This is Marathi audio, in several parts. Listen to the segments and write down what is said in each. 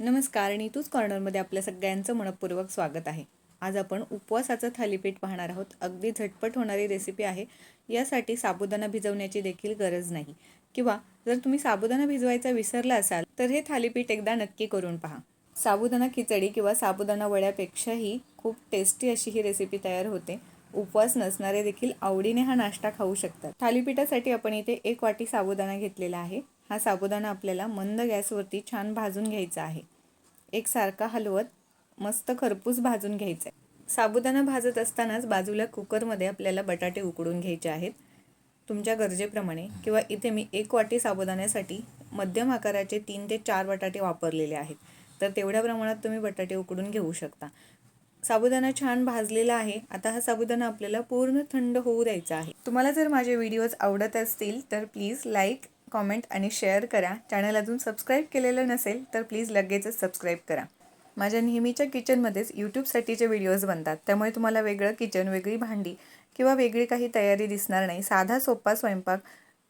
नमस्कार नीतूच कॉर्नरमध्ये आपल्या सगळ्यांचं मनपूर्वक स्वागत आहे. आज आपण उपवासाचं थालीपीठ पाहणार आहोत. अगदी झटपट होणारी रेसिपी आहे. यासाठी साबुदाणा भिजवण्याची देखील गरज नाही. किंवा जर तुम्ही साबुदाणा भिजवायचा विसरला असाल तर हे थालीपीठ एकदा नक्की करून पहा. साबुदाणा खिचडी किंवा साबुदाणा वड्यापेक्षाही खूप टेस्टी अशी ही रेसिपी तयार होते. उपवास नसणारे देखील आवडीने हा नाश्ता खाऊ शकतात. थालीपीठासाठी आपण इथे एक वाटी साबुदाणा घेतलेला आहे. हा साबुदाणा आपल्याला मंद गॅसवरती छान भाजून घ्यायचा आहे. एकसारखा हलवत मस्त खरपूस भाजून घ्यायचा आहे. साबुदाणा भाजत असतानाच बाजूला कुकरमध्ये आपल्याला बटाटे उकडून घ्यायचे आहेत. तुमच्या गरजेप्रमाणे किंवा इथे मी एक वाटी साबुदाण्यासाठी मध्यम आकाराचे तीन ते चार बटाटे वापरलेले आहेत. तर तेवढ्या प्रमाणात तुम्ही बटाटे उकडून घेऊ शकता. साबुदाणा छान भाजलेला आहे. आता हा साबुदाणा आपल्याला पूर्ण थंड होऊ द्यायचा आहे. तुम्हाला जर माझे व्हिडिओज आवडत असतील तर प्लीज लाईक कॉमेंट आणि शेअर करा. चॅनल अजून सबस्क्राईब केलेलं नसेल तर प्लीज लगेचच सबस्क्राईब करा. माझ्या नेहमीच्या किचनमध्येच यूट्यूबसाठीचे व्हिडिओज बनतात. त्यामुळे तुम्हाला वेगळं किचन वेगळी भांडी किंवा वेगळी काही तयारी दिसणार नाही. साधा सोपा स्वयंपाक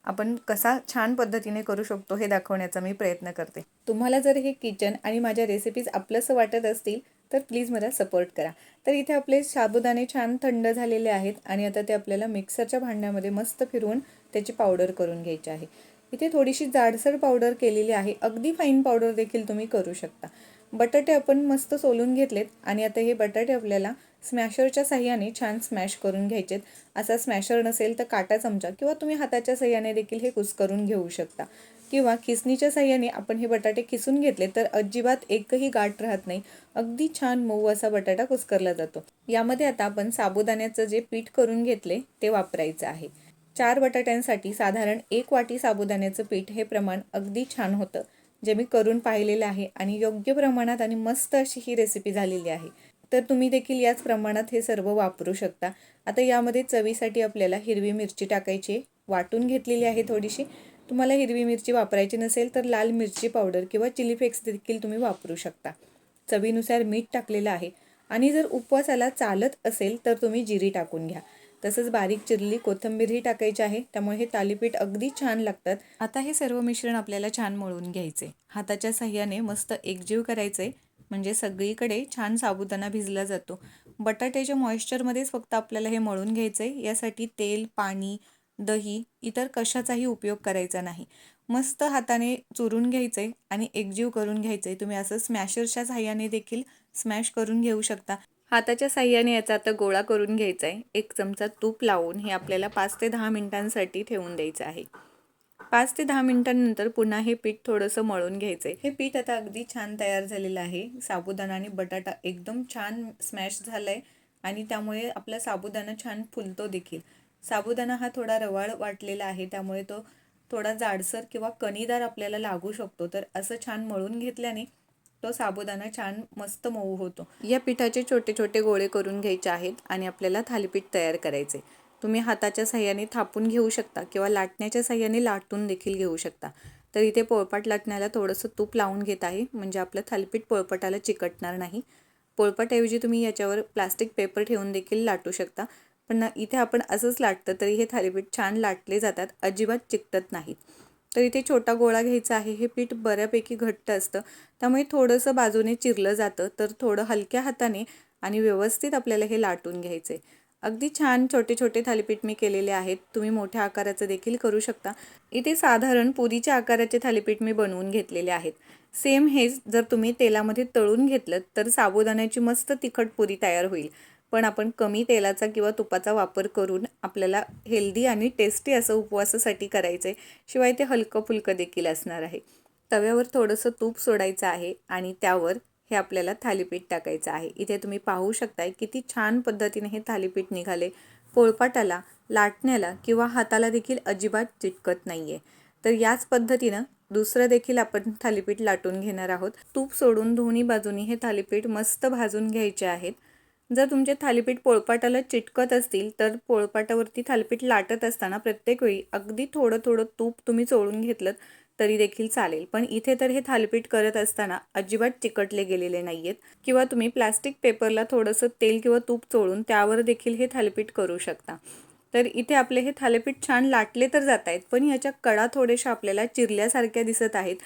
आपण कसा छान पद्धतीने करू शकतो हे दाखवण्याचा मी प्रयत्न करते. तुम्हाला जर हे किचन आणि माझ्या रेसिपीज आपलंसं वाटत असतील तर प्लीज मला सपोर्ट करा. तर इथे आपले साबुदाणे छान थंड झालेले आहेत आणि आता ते आपल्याला मिक्सरच्या भांड्यामध्ये मस्त फिरवून त्याची पावडर करून घ्यायची आहे. इथे थोडीशी जाडसर पावडर केलेली आहे. अगदी फाईन पावडर देखील तुम्ही करू शकता. बटाटे आपण मस्त सोलून घेतलेत आणि आता हे बटाटे आपल्याला स्मॅशरच्या साह्याने छान स्मॅश करून घ्यायचेत. असा स्मॅशर नसेल तर काटा चमचा किंवा तुम्ही हाताच्या साह्याने देखील हे कुस्करून घेऊ शकता. किंवा खिसणीच्या साह्याने आपण हे बटाटे खिसून घेतले तर अजिबात एकही गाठ राहत नाही. अगदी छान मऊ असा बटाटा कुस्करला जातो. यामध्ये आता आपण साबुदाण्याचं जे पीठ करून घेतले ते वापरायचं आहे. चार बटाट्यांसाठी साधारण एक वाटी साबुदाण्याचं पीठ हे प्रमाण अगदी छान होतं जे मी करून पाहिलेलं आहे आणि योग्य प्रमाणात आणि मस्त अशी ही रेसिपी झालेली आहे. तर तुम्ही देखील याच प्रमाणात हे सर्व वापरू शकता. आता यामध्ये चवीसाठी आपल्याला हिरवी मिरची टाकायची वाटून घेतलेली आहे थोडीशी. तुम्हाला हिरवी मिरची वापरायची नसेल तर लाल मिरची पावडर किंवा चिली फ्लेक्स देखील तुम्ही वापरू शकता. चवीनुसार मीठ टाकलेलं आहे. आणि जर उपवासाला चालत असेल तर तुम्ही जिरी टाकून घ्या. तसंच बारीक चिरली कोथिंबीरही टाकायची आहे. त्यामुळे हे तालीपीठ अगदी छान लागतात. आता हे सर्व मिश्रण आपल्याला छान मळून घ्यायचे. हाताच्या साह्याने मस्त एकजीव करायचे. म्हणजे सगळीकडे छान साबुदाणा भिजला जातो. बटाट्याच्या मॉइश्चरमध्येच फक्त आपल्याला हे मळून घ्यायचं. आहे यासाठी तेल पाणी दही इतर कशाचाही उपयोग करायचा नाही. मस्त हाताने चुरून घ्यायचं आहे आणि एकजीव करून घ्यायचं. आहे तुम्ही असं स्मॅशरच्या साह्याने देखील स्मॅश करून घेऊ शकता. हाताच्या साह्याने याचा आता गोळा करून घ्यायचा आहे एक चमचा तूप लावून हे आपल्याला पाच ते दहा मिनिटांसाठी ठेवून द्यायचं आहे. पाच ते दहा मिनिटांनंतर पुन्हा हे पीठ थोडंसं मळून घ्यायचं आहे हे पीठ आता अगदी छान तयार झालेलं आहे. साबुदाणा आणि बटाटा एकदम छान स्मॅश झाला आहे आणि त्यामुळे आपला साबुदाणा छान फुलतो देखील. साबुदाणा हा थोडा रवाळ वाटलेला आहे त्यामुळे तो थोडा जाडसर किंवा कणीदार आपल्याला लागू शकतो. तर असं छान मळून घेतल्याने तो साबुदाणा छान मस्त मऊ होतो. या पिठाचे छोटे छोटे गोळे करून घ्यायचे आहेत आणि आपल्याला थालीपीठ तयार करायचे तुम्ही हाताच्या साह्याने थापून घेऊ शकता किंवा लाटण्याच्या साह्याने लाटून देखील घेऊ शकता. तर इथे पोळपाट लाटण्याला थोडंसं तूप लावून घेत आहे. म्हणजे आपलं थालीपीठ पोळपाटाला चिकटणार नाही. पोळपाटऐवजी तुम्ही याच्यावर प्लास्टिक पेपर ठेवून देखील लाटू शकता. पण इथे आपण असंच लाटतं तरी हे थालीपीठ छान लाटले जातात. अजिबात चिकटत नाहीत. तर इथे छोटा गोळा घ्यायचा आहे. हे पीठ बऱ्यापैकी घट्ट असतं. त्यामुळे थोडंसं बाजूने चिरलं जातं. तर थोडं हलक्या हाताने आणि व्यवस्थित आपल्याला हे लाटून घ्यायचं आहे अगदी छान छोटे छोटे थालीपीठ मी केलेले आहेत. तुम्ही मोठ्या आकाराचं देखील करू शकता. इथे साधारण पुरीच्या आकाराचे थालीपीठ मी बनवून घेतलेले आहेत. सेम हेच जर तुम्ही तेलामध्ये तळून घेतलं तर साबुदाण्याची मस्त तिखट पुरी तयार होईल. पण आपण कमी तेलाचा किंवा तुपाचा वापर करून आपल्याला हेल्दी आणि टेस्टी असं उपवासासाठी करायचं आहे शिवाय ते हलकं फुलकं देखील असणार आहे. तव्यावर थोडंसं तूप सोडायचं आहे आणि त्यावर हे आपल्याला थालीपीठ टाकायचं आहे. इथे तुम्ही पाहू शकताय किती छान पद्धतीने हे थालीपीठ निघाले. पोळपाटाला लाटण्याला किंवा हाताला देखील अजिबात चिटकत नाही आहे तर याच पद्धतीनं दुसरं देखील आपण थालीपीठ लाटून घेणार आहोत. तूप सोडून दोन्ही बाजूनी हे थालीपीठ मस्त भाजून घ्यायचे आहेत. जर तुमचे थालीपीठ पोळपाटाला चिटकत असतील तर पोळपाटावरती थालीपीठ लाटत असताना प्रत्येक वेळी अगदी थोडं थोडं तूप तुम्ही चोळून घेतलं तरी देखील चालेल. पण इथे तर हे थालीपीठ करत असताना अजिबात चिकटले गेलेले नाही आहेत किंवा तुम्ही प्लास्टिक पेपरला थोडंसं तेल किंवा तूप चोळून त्यावर देखील हे थालीपीठ करू शकता. तर इथे आपले हे थालीपीठ छान लाटले तर जात आहेत पण याच्या कडा थोड्याशा आपल्याला चिरल्यासारख्या दिसत आहेत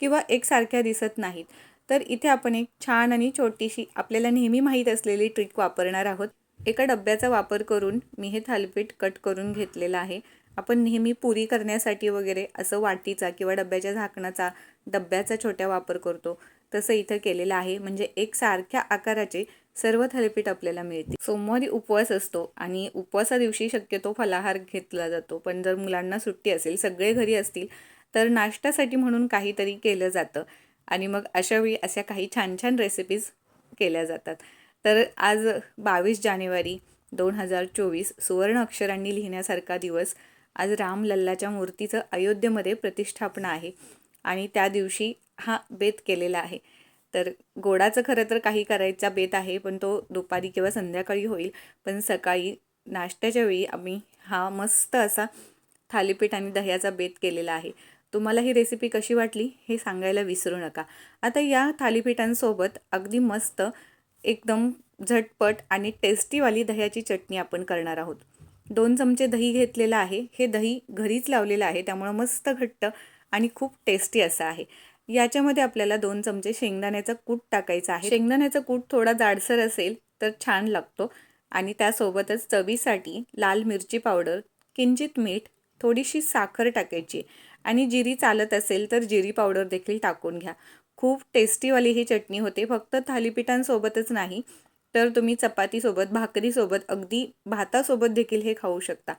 किंवा एकसारख्या दिसत नाहीत. तर इथे आपण एक छान आणि छोटीशी आपल्याला नेहमी माहीत असलेली ट्रिक वापरणार आहोत. एका डब्याचा वापर करून मी हे थालीपीठ कट करून घेतलेलं आहे. आपण नेहमी पुरी करण्यासाठी वगैरे असं वाटीचा किंवा डब्याच्या झाकणाचा डब्याचा छोट्या वापर करतो. तसं इथं केलेलं आहे. म्हणजे एक सारख्या आकाराचे सर्व थालीपीठ आपल्याला मिळते. सोमवारी उपवास असतो आणि उपवासा दिवशी शक्यतो फलाहार घेतला जातो. पण जर मुलांना सुट्टी असेल सगळे घरी असतील तर नाश्त्यासाठी म्हणून काहीतरी केलं जातं. आणि मग अशावेळी अशा काही छान छान रेसिपीज केल्या जातात. तर आज बावीस जानेवारी दोन हजार चोवीस सुवर्ण अक्षरांनी लिहिण्यासारखा दिवस आज राम लल्लाच्या मूर्तीचं अयोध्येमध्ये प्रतिष्ठापना आहे आणि त्या दिवशी हा बेत केलेला आहे. तर गोडाचं खरं तर काही करायचा बेत आहे पण तो दुपारी किंवा संध्याकाळी होईल. पण सकाळी नाश्त्याच्या वेळी आम्ही हा मस्त असा थालीपीठ आणि दह्याचा बेत केलेला आहे. तुम्हाला ही रेसिपी कशी वाटली हे सांगायला विसरू नका. आता या थालीपीठांसोबत अगदी मस्त एकदम झटपट आणि टेस्टीवाली दह्याची चटणी आपण करणार आहोत. दोन चमचे दही घेतलेलं आहे. हे दही घरीच लावलेलं आहे. त्यामुळं मस्त घट्ट आणि खूप टेस्टी असं आहे. याच्यामध्ये आपल्याला दोन चमचे शेंगदाण्याचा कूट टाकायचा आहे. शेंगदाण्याचा कूट थोडा जाडसर असेल तर छान लागतो. आणि त्यासोबतच चवीसाठी लाल मिरची पावडर किंचित मीठ थोडीशी साखर टाकायची आणि जिरी चालत असेल तर जिरी पावडर देखील टाकून घ्या. खूप टेस्टीवाली ही चटणी होते. फक्त थालीपीठांसोबतच नाही तर तुम्ही चपातीसोबत भाकरीसोबत अगदी भातासोबत देखील हे खाऊ शकता.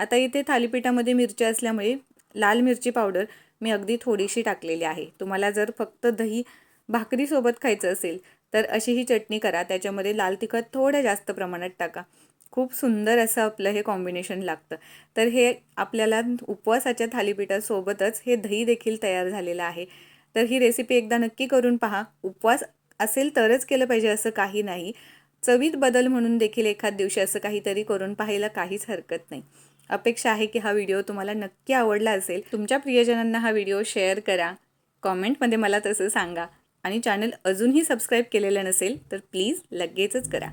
आता इथे थालीपीठामध्ये मिरच्या असल्यामुळे लाल मिरची पावडर मी अगदी थोडीशी टाकलेली आहे. तुम्हाला जर फक्त दही भाकरीसोबत खायचं असेल तर अशी ही चटणी करा. त्याच्यामध्ये लाल तिखट थोड्या जास्त प्रमाणात टाका. खूप सुंदर असं आपलं हे कॉम्बिनेशन लागतं. तर हे आपल्याला उपवासाच्या थालीपीठासोबतच हे दही देखील तयार झालेलं आहे. तर ही रेसिपी एकदा नक्की करून पहा. उपवास असेल तरच केलं पाहिजे असं काही नाही. चवीत बदल म्हणून देखील एखाद दिवशी असं काहीतरी करून पाहायला काहीच हरकत नाही. अपेक्षा आहे की हा व्हिडिओ तुम्हाला नक्की आवडला असेल. तुमच्या प्रियजनांना हा व्हिडिओ शेअर करा. कॉमेंटमध्ये मला तसं सांगा. आणि चॅनल अजूनही सबस्क्राईब केलेलं नसेल तर प्लीज लगेचच करा.